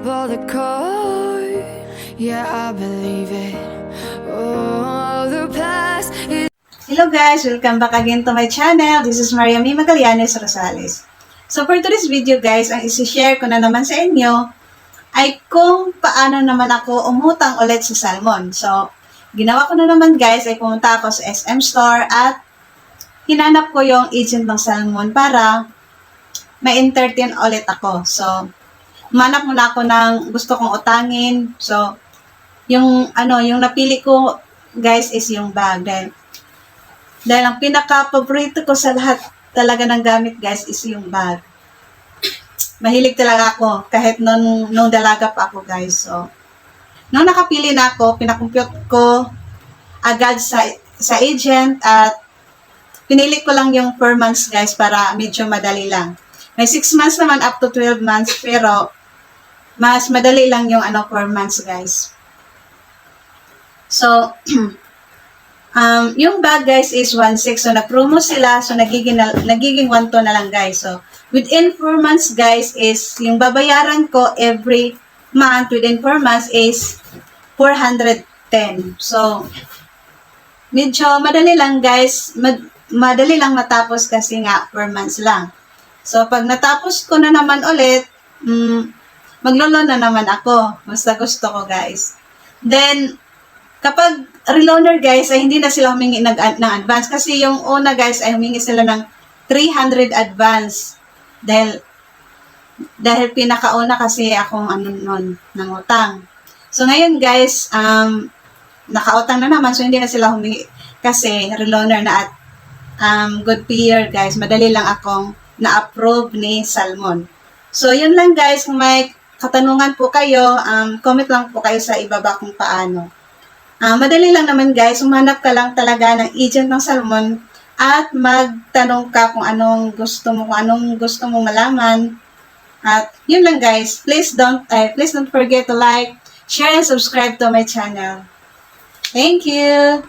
All the code, yeah, I believe it. Oh, the past is. Hello guys! Welcome back again to my channel. This is Maria May Magallanes Rosales. So for today's video guys, ang isi-share ko na naman sa inyo ay kung paano naman ako umutang ulit sa Salmon. So, ginawa ko na naman guys ay pumunta ako sa SM Store at hinanap ko yung agent ng Salmon para ma-entertain ulit ako. So, manap muna ako ng gusto kong utangin. So, yung ano, yung napili ko guys is yung bag. Dahil dahil ang pinaka-paborito ko sa lahat talaga ng gamit, guys, is yung bag. Mahilig talaga ako, kahit nung, nung dalaga pa ako, guys. So, nung nakapili na ako, pinakompute ko agad sa, sa agent at pinili ko lang yung per months, guys, para medyo madali lang. May 6 months naman up to 12 months, pero mas madali lang yung ano per months, guys. So, Um, yung bag guys is 1.6. So, nag-promo sila. So, nagiging, na- nagiging 1.2 na lang guys. So, within 4 months guys is yung babayaran ko every month within 4 months is 410. So, medyo madali lang guys. Mad- madali lang matapos kasi nga 4 months lang. So, pag natapos ko na naman ulit, mm, maglolo na naman ako. Basta gusto ko guys. Then, kapag reloaner guys ay hindi na sila humingi ng, ng advance kasi yung una guys ay humingi sila ng 300 advance dahil dahil pinakauna kasi akong ano nun ng utang. So ngayon guys, um, nakautang na naman so hindi na sila humingi kasi reloaner na at um, good payer guys. Madali lang akong na-approve ni Salmon. So yun lang guys, kung may katanungan po kayo, um, comment lang po kayo sa ibaba kung paano. Ah, madali lang naman guys, umanap ka lang talaga ng agent ng Salmon at magtanong ka kung anong gusto mo, kung anong gusto mong malaman. At yun lang guys, please don't, eh, please don't forget to like, share, and subscribe to my channel. Thank you!